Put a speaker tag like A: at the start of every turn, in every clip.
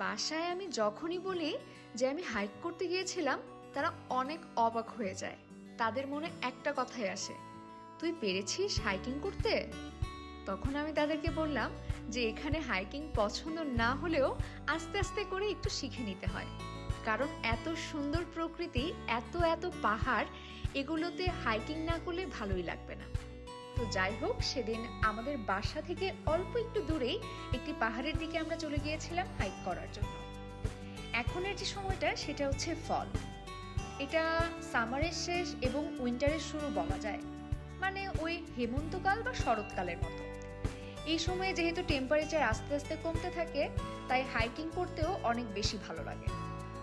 A: বাসায় আমি যখনই বলি যে আমি হাইক করতে গিয়েছিলাম, তারা অনেক অবাক হয়ে যায়। তাদের মনে একটা কথাই আসে, তুই পেরেছিস হাইকিং করতে? তখন আমি তাদেরকে বললাম যে এখানে হাইকিং পছন্দ না হলেও আস্তে আস্তে করে একটু শিখে নিতে হয়। কারণ এত সুন্দর প্রকৃতি, এত এত পাহাড়, এগুলোতে হাইকিং না করলে ভালোই লাগবে না। তো যাই হোক, সেদিন আমাদের বাসা থেকে অল্প একটু দূরেই একটি পাহাড়ের দিকে আমরা চলে গিয়েছিলাম হাইক করার জন্য। এখনের যে সময়টা, সেটা হচ্ছে ফল এটা সামারের শেষ এবং উইন্টারের শুরু বলা যায়। মানে ওই হেমন্তকাল বা শরৎকালের মতো। এই সময়ে যেহেতু টেম্পারেচার আস্তে আস্তে কমতে থাকে, তাই হাইকিং করতেও অনেক বেশি ভালো লাগে।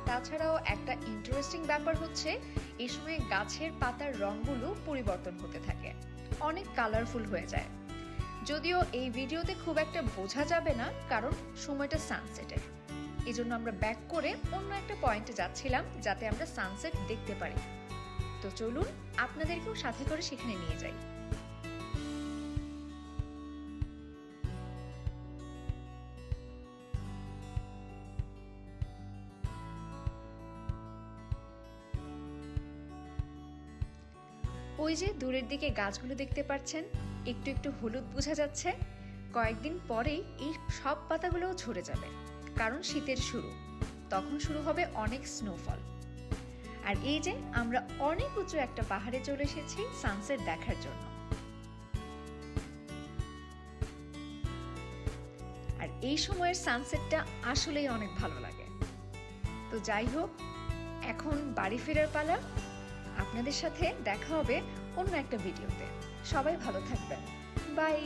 A: তাছাড়াও একটা ইন্টারেস্টিং ব্যাপার হচ্ছে, এই সময় গাছের পাতার রঙগুলো পরিবর্তন হতে থাকে। অনেক কালারফুল হয়ে যায়। যদিও এই ভিডিওতে খুব একটা বোঝা যাবে না, কারণ সময়টা সানসেটের এই জন্য আমরা ব্যাক করে অন্য একটা পয়েন্টে যাচ্ছিলাম, যাতে আমরা সানসেট দেখতে পারি। তো চলুন আপনাদেরকেও সাথে করে সেখানে নিয়ে যাই। ওই যে দূরের দিকে গাছগুলো দেখতে পাচ্ছেন, একটু একটু হলুদ বোঝা যাচ্ছে। কয়েকদিন পরেই এই সব পাতাগুলোও ঝরে যাবে, কারণ শীতের শুরু। তখন শুরু হবে অনেক স্নোফল আর এই যে আমরা অনেক উঁচু একটা পাহাড়ে চলে এসেছি সানসেট দেখার জন্য। আর এই সময়ের সানসেটটা আসলেই অনেক ভালো লাগে। তো যাই হোক, এখন বাড়ি ফেরার পালা। আপনাদের সাথে দেখা হবে অন্য একটা ভিডিওতে। সবাই ভালো থাকবেন। বাই।